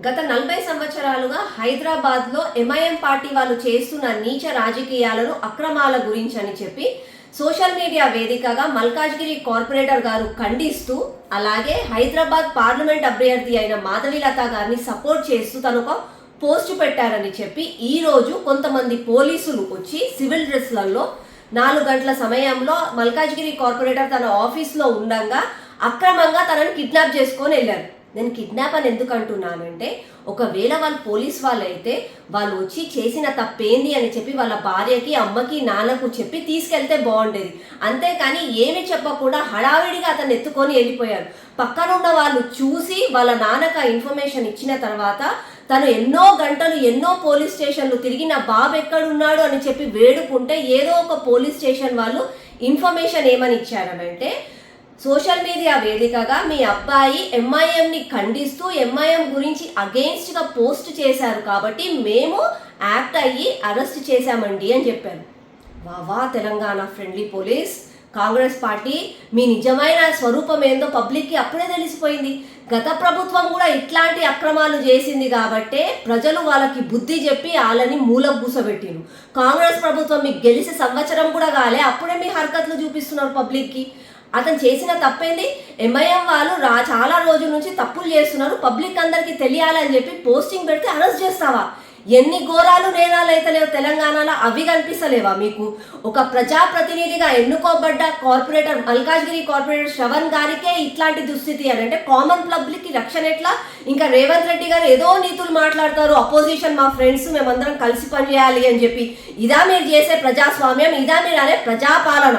గత నలభై సంవత్సరాలుగా హైదరాబాద్లో ఎంఐఎం పార్టీ వాళ్ళు చేస్తున్న నీచ రాజకీయాలను అక్రమాల గురించి అని చెప్పి సోషల్ మీడియా వేదికగా మల్కాజ్గిరి కార్పొరేటర్ గారు ఖండిస్తూ అలాగే హైదరాబాద్ పార్లమెంట్ అభ్యర్థి అయిన మాధవీలత గారిని సపోర్ట్ చేస్తూ తను ఒక పోస్ట్ పెట్టారని చెప్పి ఈరోజు కొంతమంది పోలీసులు వచ్చి సివిల్ డ్రెస్లలో నాలుగు గంటల సమయంలో మల్కాజ్గిరి కార్పొరేటర్ తన ఆఫీస్లో ఉండగా అక్రమంగా తనని కిడ్నాప్ చేసుకొని వెళ్ళారు. నేను కిడ్నాప్ అని ఎందుకు అంటున్నానంటే ఒకవేళ వాళ్ళు పోలీస్ వాళ్ళు అయితే వాళ్ళు వచ్చి చేసిన తప్పేంది అని చెప్పి వాళ్ళ భార్యకి అమ్మకి నాన్నకు చెప్పి తీసుకెళ్తే బాగుండేది. అంతేకాని ఏమి చెప్పకుండా హడావిడిగా అతను ఎత్తుకొని వెళ్ళిపోయారు పక్కనున్న వాళ్ళు చూసి వాళ్ళ నాన్నకు ఆ ఇన్ఫర్మేషన్ ఇచ్చిన తర్వాత తను ఎన్నో గంటలు ఎన్నో పోలీస్ స్టేషన్లు తిరిగి నా బాబు ఎక్కడున్నాడు అని చెప్పి వేడుకుంటే ఏదో ఒక పోలీస్ స్టేషన్ వాళ్ళు ఇన్ఫర్మేషన్ ఏమని ఇచ్చారనంటే సోషల్ మీడియా వేదికగా మీ అబ్బాయి ఎంఐఎంని ఖండిస్తూ ఎంఐఎం గురించి అగెయిన్స్ట్గా పోస్ట్ చేశారు కాబట్టి మేము యాక్ట్ అయ్యి అరెస్ట్ చేశామండి అని చెప్పారు. వావా Telangana friendly police Congress party మీ నిజమైన స్వరూపం ఏందో పబ్లిక్కి అప్పుడే తెలిసిపోయింది. గత ప్రభుత్వం కూడా ఇట్లాంటి అక్రమాలు చేసింది కాబట్టే ప్రజలు వాళ్ళకి బుద్ధి చెప్పి వాళ్ళని మూల కూసబెట్టిరు. కాంగ్రెస్ ప్రభుత్వం మీకు గెలిచి సంవత్సరం కూడా కాలే అప్పుడే మీ హరకత్లు చూపిస్తున్నారు పబ్లిక్కి. అతను చేసిన తప్పేంది? ఎంఐఎం వాళ్ళు రా చాలా రోజుల నుంచి తప్పులు చేస్తున్నారు. పబ్లిక్ అందరికీ తెలియాలని చెప్పి పోస్టింగ్ పెడితే అరెస్ట్ చేస్తావా? ఎన్ని ఘోరాలు నేరాలు అయితలేవు తెలంగాణలో అవి కనిపిస్తలేవా మీకు? ఒక ప్రజాప్రతినిధిగా ఎన్నుకోబడ్డ కార్పొరేటర్ మల్కాజ్గిరి కార్పొరేటర్ శ్రవణ్ గారికే ఇట్లాంటి దుస్థితి అని. అంటే కామన్ పబ్లిక్ రక్షణ ఎట్లా? ఇంకా రేవంత్ రెడ్డి గారు ఏదో నీతులు మాట్లాడతారు. అపోజిషన్ మా ఫ్రెండ్స్ మేమందరం కలిసి పనిచేయాలి అని చెప్పి. ఇదా మీరు చేసే ప్రజాస్వామ్యం ఇదా మీరు అనే ప్రజాపాలన.